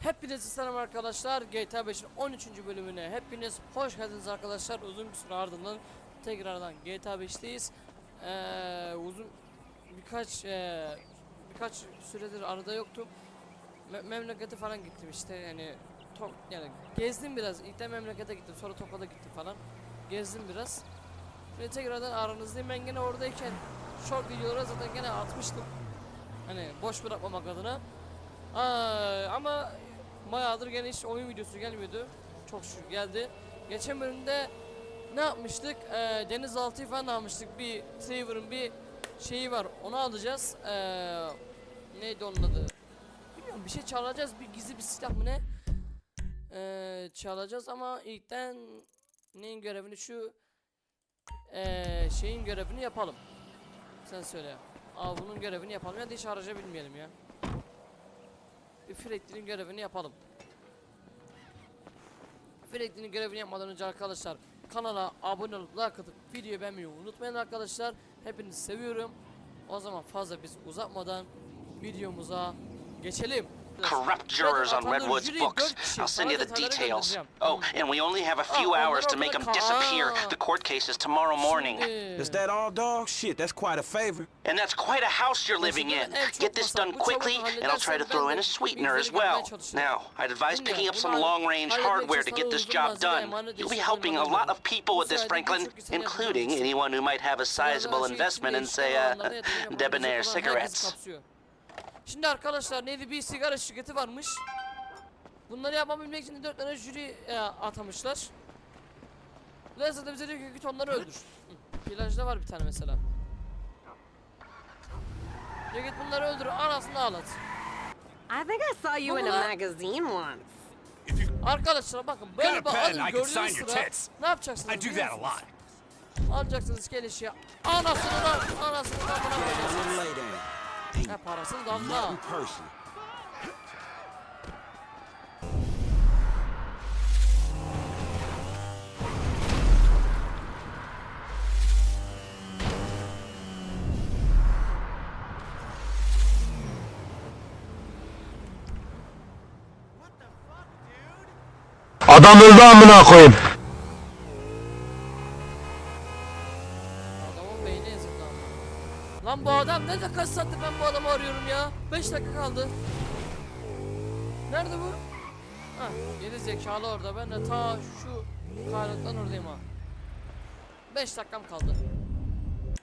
Hepinize selam arkadaşlar. GTA 5'in 13. bölümüne hepiniz hoş geldiniz arkadaşlar. Uzun bir süre ardından tekrardan GTA 5'teyiz. Ee, uzun birkaç ee, birkaç süredir arada yoktum. Me- memlekete falan gittim işte yani to- yani gezdim biraz. İlk de memlekete gittim, sonra Tokat'a gittim falan. Gezdim biraz. Şimdi tekrardan aranızdayım. Ben gene oradayken short videoları zaten gene atmıştım. Hani boş bırakmamak adına. Aa, ama bayağıdır gene hiç oyun videosu gelmiyordu. Çok şükür geldi. Geçen bölümde ne yapmıştık? Ee, denizaltıyı falan almıştık. Bir Saver'ın bir şeyi var. Onu alacağız. Ee, neydi onun adı? Bilmiyorum bir şey çalacağız. Bir gizli bir silah mı ne? Ee, çalacağız ama ilkten neyin görevini şu ee, şeyin görevini yapalım. Sen söyle. Aa bunun görevini yapalım ya da hiç araca bilmeyelim ya. Bir Freddy'nin görevini yapalım. Freddy'nin görevini yapmadan önce arkadaşlar kanala abone olup like atıp videoyu beğenmeyi unutmayın arkadaşlar. Hepinizi seviyorum. O zaman fazla biz uzatmadan videomuza geçelim. Corrupt jurors on Redwood's books. I'll send you the details. Oh, and we only have a few hours to make them disappear. The court case is tomorrow morning. Is that all, dog? Shit, that's quite a favor. And that's quite a house you're living in. Get this done quickly, and I'll try to throw in a sweetener as well. Now, I'd advise picking up some long-range hardware to get this job done. You'll be helping a lot of people with this, Franklin, including anyone who might have a sizable investment in, say, uh, debonair cigarettes. Şimdi arkadaşlar neydi bir sigara şirketi varmış. Bunları yapabilmek için de dört tane jüri e, atamışlar. Lezzet de bize diyor ki git onları öldür. Hı, Plajda var bir tane mesela. Diyor git bunları öldür anasını ağlat. I think I saw you in a magazine once. Arkadaşlar bakın böyle bir adım gördüğünüz sıra ne yapacaksınız I do that a lot. Alacaksınız gelişi anasını da anasını da buna koyacaksınız. Lay down. Ha parasını da Allah. Nothing personal. Adam öldü amına koyayım. Lan bu adam ne kaç saattir ben bu adamı arıyorum ya. 5 dakika kaldı. Nerede bu? Ha, geri zekalı orada. Ben de ta şu kaynaktan oradayım ha. 5 dakikam kaldı.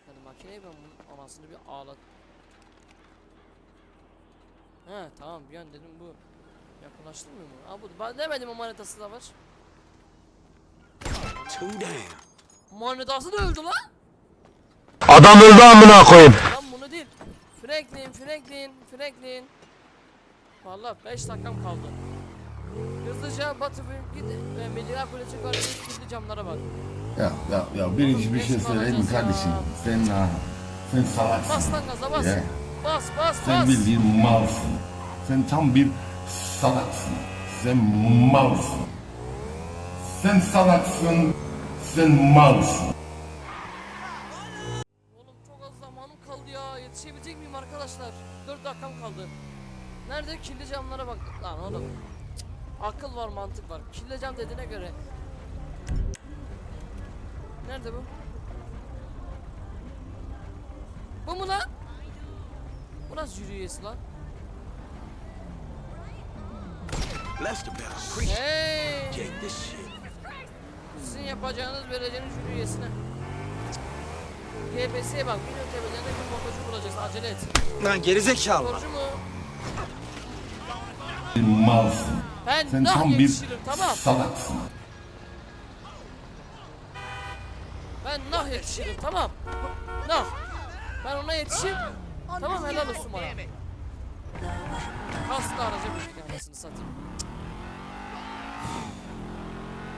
Hadi makineyi ben bunun anasını bir ağlat. He tamam bir an dedim bu yakınlaştırmıyor mu? Ha bu ben demedim o manetası da var. Manetası da öldü lan. Adam öldü amına koyayım. Lan bunu değil. Franklin, Franklin, Franklin. Vallahi 5 dakikam kaldı. Hızlıca Batıfilm git ve Medina Kulesi karşı kilitli camlara bak. Ya ya ya birinci bir şey söyleyeyim mi kardeşim? Sen ha, sen salaksın. Bas lan gaza bas. Ya, Bas bas sen bas. bildiğin malsın. Sen tam bir salaksın. Sen malsın. Sen salaksın. Sen malsın. Yetişebilecek miyim arkadaşlar? 4 dakikam kaldı. Nerede kilitli camlara bak. Lan oğlum. Cık, Akıl var mantık var. Kilitli cam dediğine göre. Nerede bu? Bu mu lan? Bu nasıl jüri üyesi lan? Lester better appreciate Hey! Sizin yapacağınız vereceğiniz jüri GPS'ye bak. Milyon tepelerinde bir motorcu bulacaksın. Acele et. Lan gerizekalı. Motorcu mu? Bir malsın. Ben Sen nah tam bir yetişirim tamam. salaksın. Ben nah yetişirim tamam. Nah. Ben ona yetişip tamam helal olsun bana. Kaslı araca bir anasını satayım.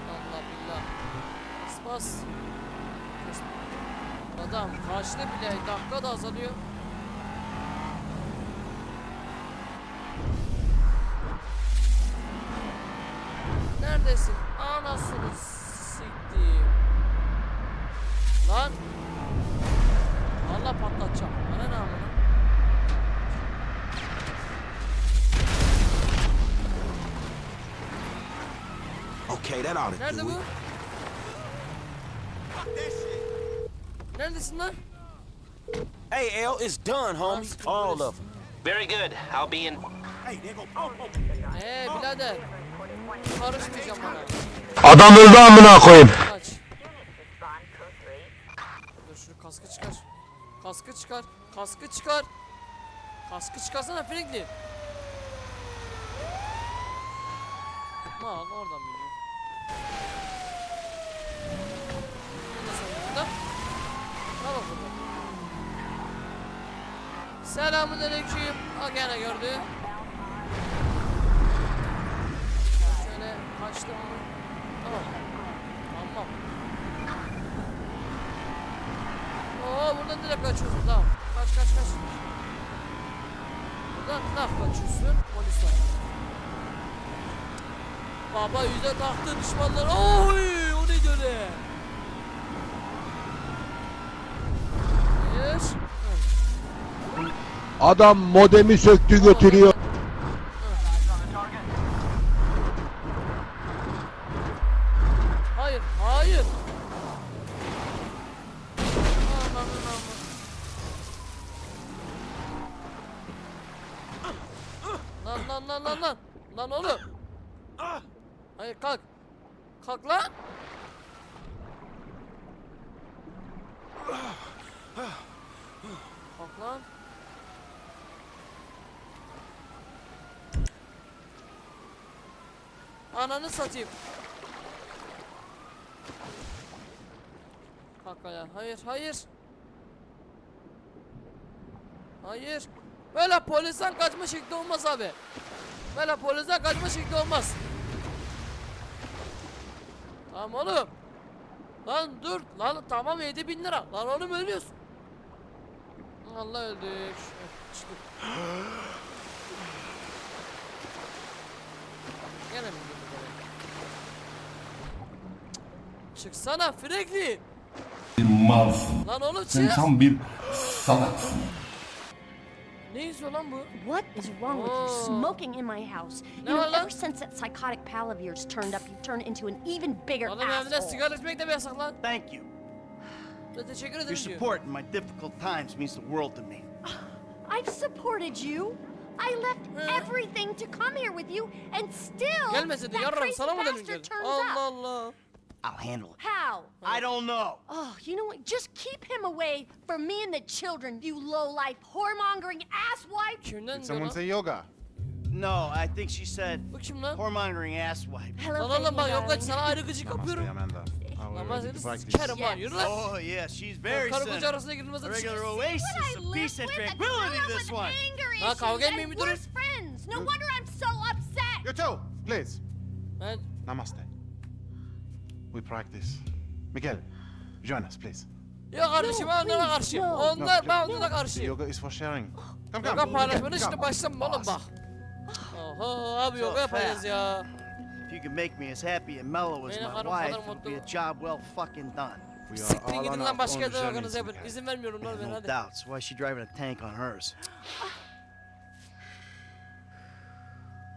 Allah billah. Bas bas. Adam kaçtı bile dakika da azalıyor. Neredesin? Anasını siktim. Lan. Valla patlatacağım. Bana ne amına? Okay, that ought to Nerede do bu? it. Neredesin lan? Hey, L, it's done, homie. All of them. Very good. I'll be in. Eee birader. Karışmayacağım bana. Adam öldü amına koyayım. Kaç. Dur şu kaskı çıkar. Kaskı çıkar. Kaskı çıkar. Kaskı çıkarsana Franklin. Mal oradan biliyor. Ne sen burada? Ne bak burada? Selamun aleyküm. Ha gene gördü. Şöyle kaçtım mı? Tamam. Tamam. Oo buradan direkt kaçıyorsun tamam. Kaç kaç kaç. Buradan nah kaçıyorsun. Polis var. Baba yüze taktı düşmanlar. Oy o neydi öyle? Hayır. Hı. Adam modemi söktü götürüyor. Hayır, hayır. Aman aman. Lan lan lan lan lan. Lan oğlum. Hayır kalk. Kalk lan. Kalk lan. Ananı satayım. Kalk ayağa. Hayır, hayır. Hayır. Böyle polisten kaçma şekli olmaz abi. Böyle polisten kaçma şekli olmaz. Tamam oğlum. Lan dur. Lan tamam 7000 lira. Lan oğlum ölüyorsun. Allah öldük. Çıktık. Çıksana Franklin. Bir malsın. Lan oğlum Sen çık. tam bir salaksın. Ne izliyor lan bu? What is wrong with you smoking in my house? No, You know, no. ever since that psychotic pal of yours turned up, you turned into an even bigger Oğlum evde asshole. sigara içmek de mi yasak lan? Thank you. Ben teşekkür Your ederim diyor. support in my difficult times means the world to me. I've supported you. I left Huh? everything to come here with you, and still Gelmese de that yarram crazy sana mı dedim bastard gel. turns Allah up. Allah. I'll handle it. How? I don't know. Oh, you know what? Just keep him away from me and the children, you low-life, whoremongering asswipe. Kimden diyor Someone lan? say yoga. No, I think she said Bu kim lan? whoremongering asswipe. Hello, Lan oğlum bak baby yok aç darling. sana ayrı gıcık Namaste. Amanda. I Lan ben seni like sikerim lan yürü lan. Oh yeah, she's very Karı koca cynical. arasına girilmez A hadi regular çık. oasis I of live peace and with a tranquility, girl this with one. anger Lan kavga issues etmeyin and bir durun. worse friends. No wonder I'm so upset. You too, please. Ben Namaste. We practice. Miguel, join us, please. yok kardeşim ben onlara karşıyım. no. Onlar No, ben onlara karşıyım. yoga is for sharing. Come, come. Yoga paylaşmanın Come. şimdi başlama oğlum bak. Oha abi yoga yapacağız ya. If you can make me as happy and mellow as my wife, it'll be a job well fucking done. Siktirin gidin on lan başka yerden organize yapın. İzin vermiyorum lan ben No hadi. doubts. Why is she driving a tank on hers?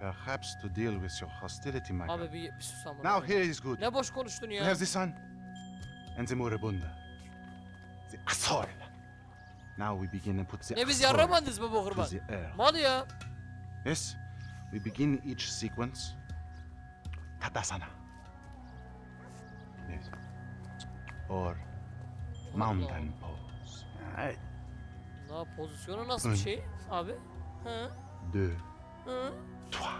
Perhaps to deal with your hostility, Michael. Abi bir, bir sus ama. Now here is good. Ne boş konuştun We ya. have the sun and the moribunda. The asshole. Now we begin and put the Ne biz asshole yarramadınız mı bu to kurban? the air. Mal ya. Yes, we begin each sequence. Tadasana. Yes. Or mountain pose. Alright. Na pozisyonu nasıl bir şey abi? Hı? Deux, Hı? Trois.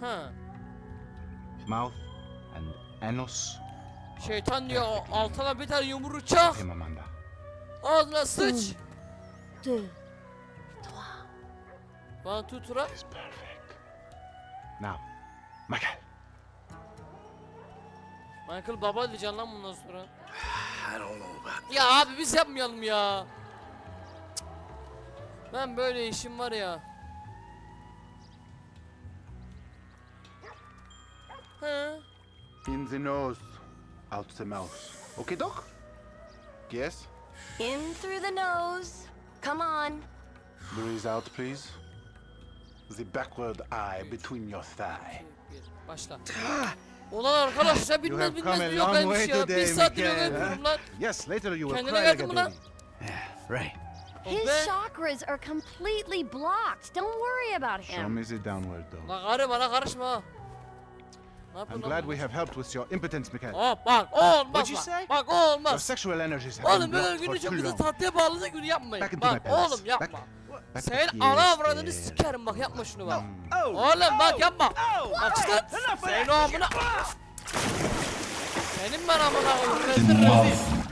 Hı. Mouth and anus. Şeytan diyor altına bir tane yumruğu çak. Him, Amanda. Ağzına sıç. Deux, Bana tutura. It's perfect. Now, Michael. Michael baba diyeceksin lan bundan sonra. I don't know about Ya abi biz yapmayalım ya. Cık. Ben böyle işim var ya. Hı? In the nose, out the mouth. Okay, doc? Yes. in through the nose. Come on. Breathe out, please. The backward eye between your thigh. Başla. Ulan arkadaş ya You bilmez have bilmez come a bir long way ya. today, Bir saattir yok Mikael. lan. Yes, later you will Kendine cry like a lan? baby. Right. His be. chakras are completely blocked. Don't worry about Show him. me the downward though. Lan karı bana karışma ha. I'm glad we have helped with your impotence, Mikael. Hop bak o olmaz What'd you bak. say? Bak o Your olmaz. sexual energies have been Oğlum böyle blocked for günü çok too güzel long. tatlıya bağladık günü yapmayın. Back into my Bak palace. oğlum yapma. Back- back- Sen Yes, ana avradını dear. sikerim bak yapma şunu bak. Oh! Oğlum bak yapma. Oh! Bak işte Enough of senin o amına. Senin ben amına koyayım. Rezil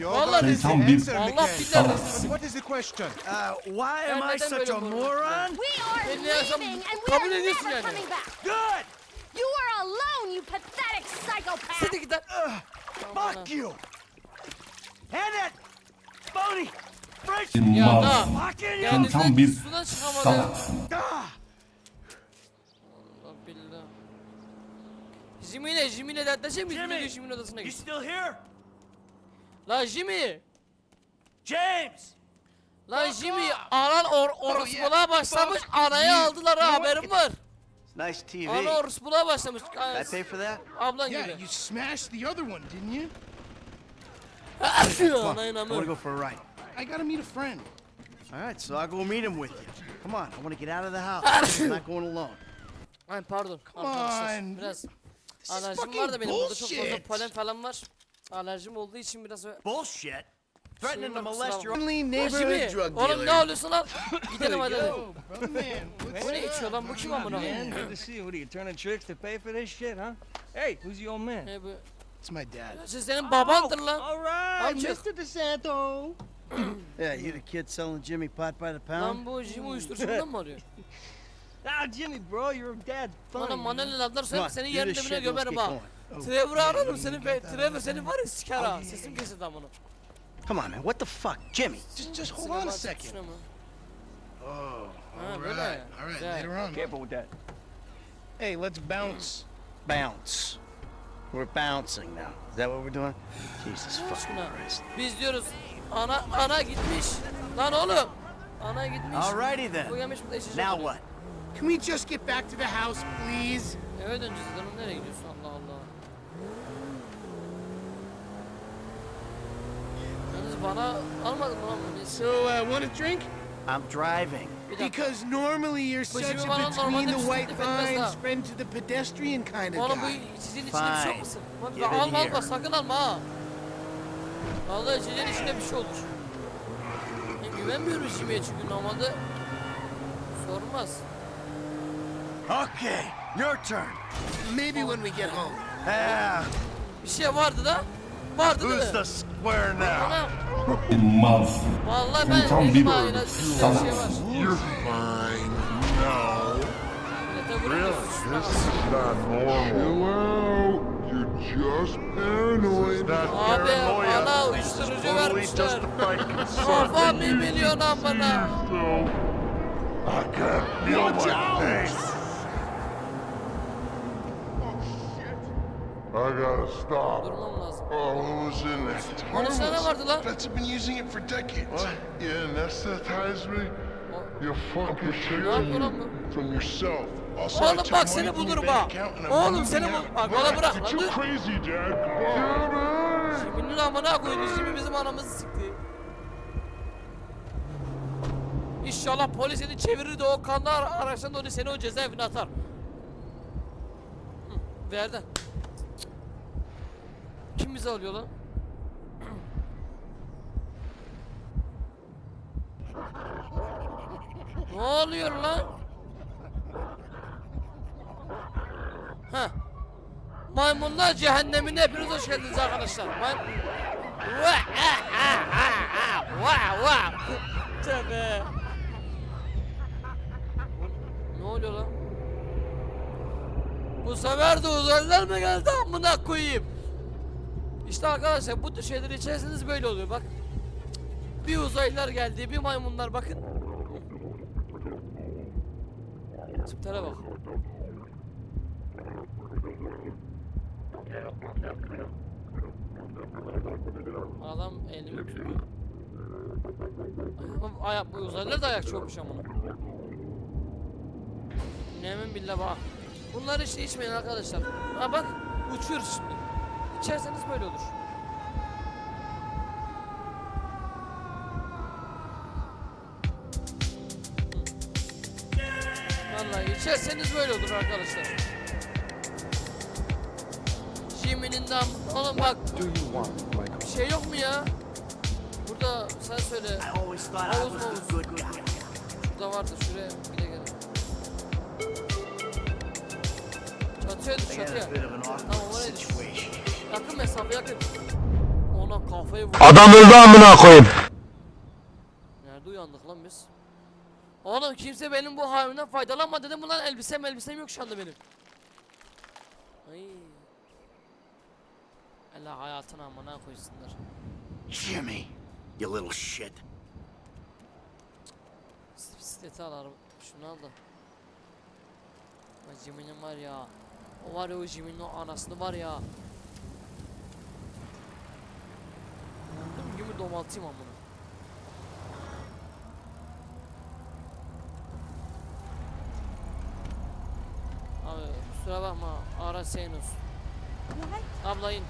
Vallahi rezil. answer, Allah Mikael. billahi rezil. What is the question? Uh, why am I such a moron? We are Beni leaving, and we kabul are ediyorsun never yani. coming back. Good! Alone, you pathetic psychopath. Git lan. Fuck you! Hand it! Phony! Fresh! Ya da. Fucking you! Sen tam bir çıkamadı. salaksın. Ah! Allah billah. Jimmy Jimmy'yle dertleşecek miyiz? Jimmy! Jimmy Jimmy'nin odasına You git. still here? La Jimmy. James! Lan Jimmy anan or orospuluğa başlamış anayı aldılar ha haberim var. Nice TV. Ana orospuluğa başlamış. Did I pay for that? Ablan Yeah, gibi. you smashed the other one, didn't you? Anayın I want to go for a ride. I gotta meet a friend. All right, so I'll go meet him with you. Come on, I want to get out of the house. I'm not going alone. Ay pardon Come arkadaşlar on. biraz is alerjim var da benim burada çok fazla bullshit. polen falan var. Alerjim olduğu için biraz ö- Bullshit. Threatening to molest your Only neighborhood drug oğlum ne dealer. oluyorsun lan? Gidelim hadi man, Bu ne içiyor lan bu kim amına koyayım? Good to see you. What are you turning tricks to pay for this shit, huh? Hey, who's your old man? Ne bu? It's my dad. Siz senin babandır lan. All right. Mr. DeSanto. Yeah, you the kid selling Jimmy pot by the pound? Lan bu Jimmy uyuşturucudan mı arıyor? Ah, Jimmy, bro, your dad's funny. Bana manel laflar Come söyle on, seni do yerin this dibine shit and let's gömerim ha. going. Trevor'ı ararım seni be. Trevor seni var ya siker ha. Sesim kesildi amına. Come on, man. What the fuck? Jimmy! Just, just hold on a second. Oh, Ha all böyle. right, all right. Later on. Careful with that. Hey, let's bounce. Bounce. We're bouncing now. Is that what we're doing? Jesus fucking Christ. Biz diyoruz ana ana gitmiş. Lan oğlum. Ana gitmiş. Alrighty then. Bu gelmiş burada içecek. Now what? Can we just get back to the house, please? Eve döneceğiz lan nereye gidiyorsun Allah bana almadın mı lan bunu? So, uh, want a drink? I'm driving. Bir dakika. Because normally you're But such you a between the white daha. friend to the pedestrian kind of Oğlum bu guy. sizin içinde bir şey Fine. olmasın? Give it alma here. alma sakın alma ha. Vallahi içeceğin içinde bir şey olur. Ben güvenmiyorum Jimmy'ye çünkü normalde sormaz. Okay, your turn. Maybe when we get home. Ah, Bir şey vardı da. Vardı değil who's mi? the square now? Ana, Malsın. vallahi ben tam bir bir şey var. You're fine. No. Millete vuruyorsun. not normal. Chill out. You're just paranoid. Abi bana uyuşturucu vermişler. Kafa bir milyon amına. I can't feel my face. I gotta stop. Durmam lazım. Oh, there? It's Konuşana ne vardı lan? Have been using it for decades. What? You anesthetize me? You fucking lan bu? from yourself. Oğlum took bak seni bulurum ha. I'm Oğlum seni bul. Bak bana bırak. Lan dur. crazy, Dad. Jimmy'nin amına koydu. Jimmy bizim anamızı sikti. İnşallah polis seni çevirir de o kanlı ara- araçtan onu seni o cezaevine atar. Hı, verdi. Kim bizi alıyor lan? ne oluyor lan? Heh. Maymunlar cehennemine hepiniz hoş geldiniz arkadaşlar. May... Vah, vah, vah. Tövbe. Ne oluyor lan? Bu sefer de uzaylılar mı geldi amına koyayım? İşte arkadaşlar bu tür şeyler içerseniz böyle oluyor bak. Bir uzaylılar geldi, bir maymunlar bakın. Tiplere bak. Adam elimi tutuyor. Ayak, bu uzaylılar da ayakçı olmuş amına. Nemin billah bak. Bunları işte içmeyin arkadaşlar. Ha bak Uçuyoruz şimdi. İçerseniz böyle olur. Vallahi içerseniz böyle olur arkadaşlar. Jimmy'nin dam. Oğlum bak. Bir şey yok mu ya? Burada sen söyle. Havuz guy. Şurada vardı şuraya bir de gel. Çatıya düş çatıya. Tamam oraya düş. Yakın mesafe yakın. Ona kafayı vur. Adam öldü amına koyayım. Nerede uyandık lan biz? Oğlum kimse benim bu halimden faydalanma dedim ulan elbisem elbisem yok şu anda benim. Ay. Allah hayatına amına koysunlar. Jimmy, you little shit. Bis- Bisikleti al araba. Şunu al da. Jimmy'nin var ya. O var ya o Jimmy'nin o anasını var ya. Gibi domaltayım amına. Abi kusura bakma ara senin olsun. Abla in.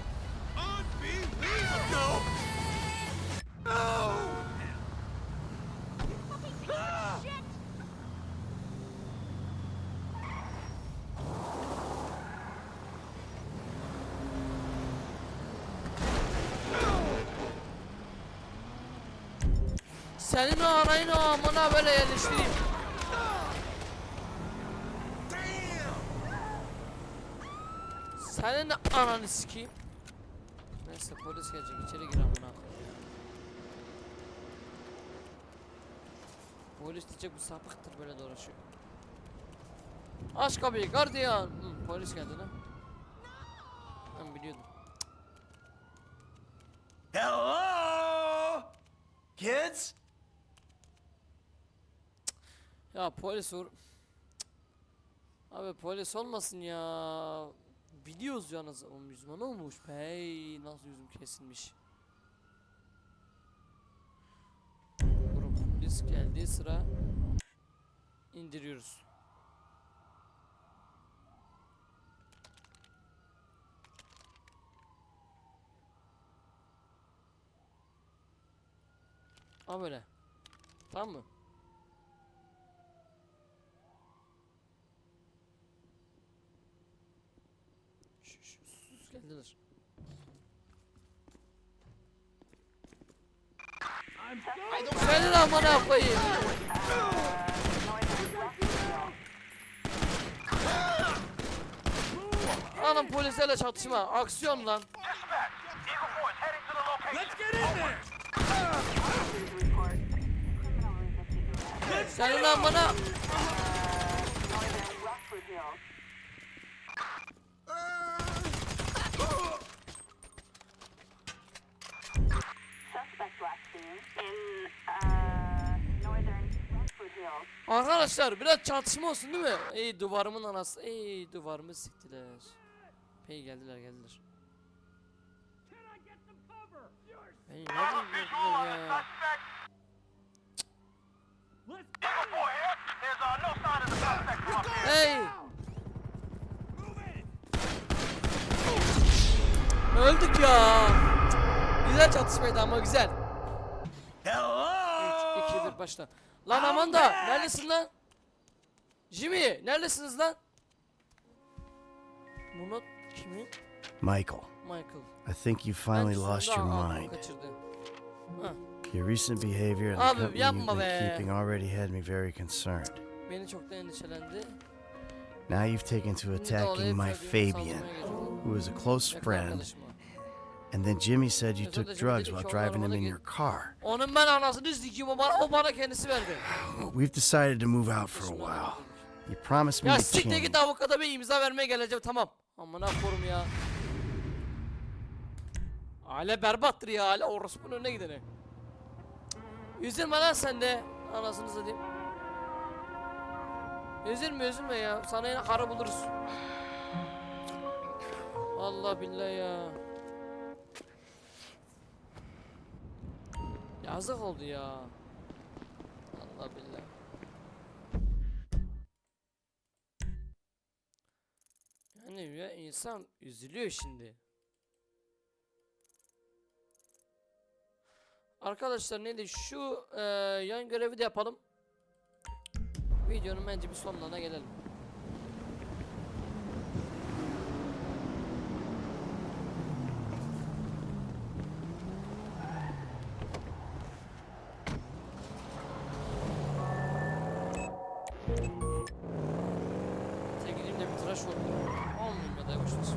Senin o arayın o amına böyle yerleştireyim. Senin ananı sikeyim. Neyse polis gelecek içeri gir amına. Polis diyecek bu sapıktır böyle dolaşıyor. Aç kapıyı gardiyan. Hı, polis geldi lan. Ben biliyordum. Hello? Kids? Ya polis vur. Abi polis olmasın ya. Biliyoruz o yüzüm ne olmuş? Hey nasıl yüzüm kesilmiş. Grup polis geldiği sıra indiriyoruz. Ha böyle. Tamam mı? Senin amına koyayım. Anam polislerle çatışma. Aksiyon lan. Senin amına. Arkadaşlar biraz çatışma olsun değil mi? Ey duvarımın anası. Ey duvarımı siktiler. Hey geldiler geldiler. Gördüler ya? Hey! Öldük ya. Güzel çatışmaydı ama güzel. Hello? 3, 2, 1 başla. Lan Amanda neredesin lan? Jimmy neredesiniz lan? Bu not kimin? Michael, Michael. I think you Ben finally lost your aklımı mind. kaçırdı. Your recent behavior and the Abi, company you've yapma been be. keeping already had me very concerned. Beni çok da endişelendi. Now you've taken to attacking olayı my Fabian, saldırmaya getirdi. who is a close Yakın friend, arkadaşıma. And then Jimmy said you took drugs while "Onu driving him in git." your car. Onun ben anasını sikeyim o bana, o bana kendisi verdi. We've decided to move out for a while. You promised me Ya to siktir change. git avukata bir imza vermeye geleceğim tamam. Amına korum ya. Aile berbattır ya aile orospunun önüne gidene. Üzülme lan sen de. Anasını satayım. Üzülme üzülme ya. Sana yine karı buluruz. Allah billahi ya. Yazık oldu ya. Allah billahi. Yani ya insan üzülüyor şimdi. Arkadaşlar neydi şu eee, yan görevi de yapalım. Videonun bence bir sonuna gelelim. Sevgilim de bir tıraş oldu. Olmayayım ya da yapmışız.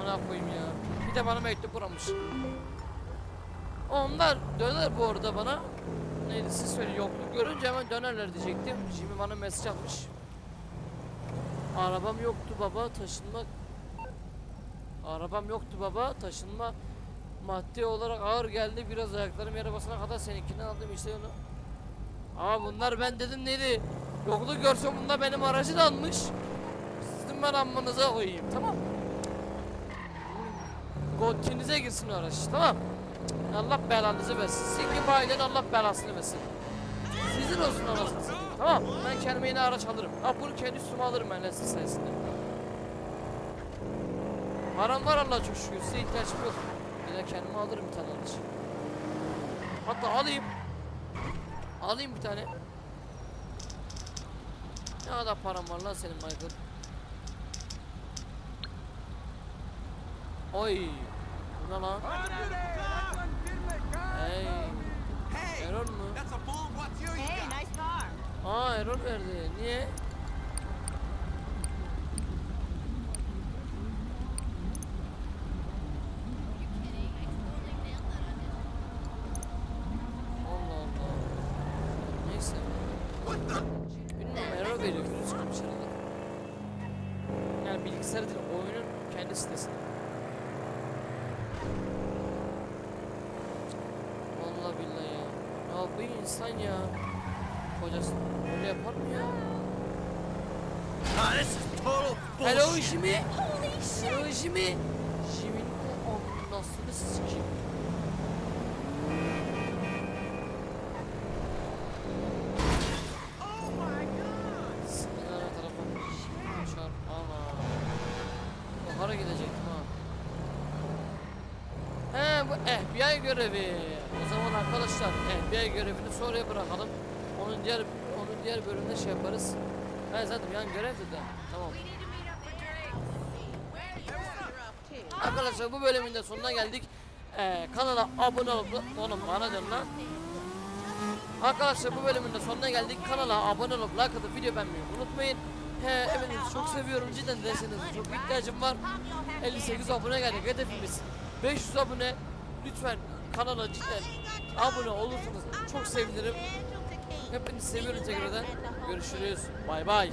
Aman koyayım ya. Bir de bana mektup vuramış. Onlar döner bu arada bana. Neydi siz söyleyin yokluk görünce hemen dönerler diyecektim. Jimmy bana mesaj atmış. Arabam yoktu baba taşınmak. Arabam yoktu baba taşınma. Maddi olarak ağır geldi biraz ayaklarım yere basana kadar seninkinden aldım işte onu. Ama bunlar ben dedim neydi? Yokluk görsem bunlar benim aracı da almış. Sizin ben ammanıza koyayım tamam Godkinize girsin araç tamam Allah belanızı versin. Sizin ailenin Allah belasını versin. Sizin olsun anasını tamam Ben kendime yeni araç alırım. Ha bunu kendi üstüme alırım ben sizin sayesinde. Param var Allah çok şükür size ihtiyacım yok. Bir de kendime alırım bir tane araç. Hatta alayım. Alayım bir tane. Ne kadar param var lan senin Michael? Oy. Bu ne lan? Hey. Error mu? Hey, nice car. Aa error verdi. Niye? Allah Allah. Neyse. Bilmiyorum error veriyor. Virüs çıkmış herhalde. Yani bilgisayar değil sitesinde. Vallahi billahi ya. Ya bu insan ya. Kocası öyle yapar mı ya? Hello Jimmy. Hello Jimmy. Jimmy'nin o anasını sikeyim. Sıkıntı her tarafa. Çarp. Ana. Yukarı gidecektim ha. He bu FBI görevi. O zaman arkadaşlar FBI görevini sonraya bırakalım. Onun diğer onun diğer bölümde şey yaparız. Ben zaten yan görevdi de. Tamam. Arkadaşlar bu bölümün de sonuna geldik. Ee, kanala abone olup oğlum bana dön lan. Arkadaşlar bu bölümün de sonuna geldik. Kanala abone olup like atıp video beğenmeyi unutmayın. He, hepinizi çok seviyorum. Cidden dersenize çok ihtiyacım var. 58 abone geldik hedefimiz. 500 abone. Lütfen kanala cidden abone olursanız çok sevinirim. Hepinizi seviyorum tekrardan. Görüşürüz. Bay bay.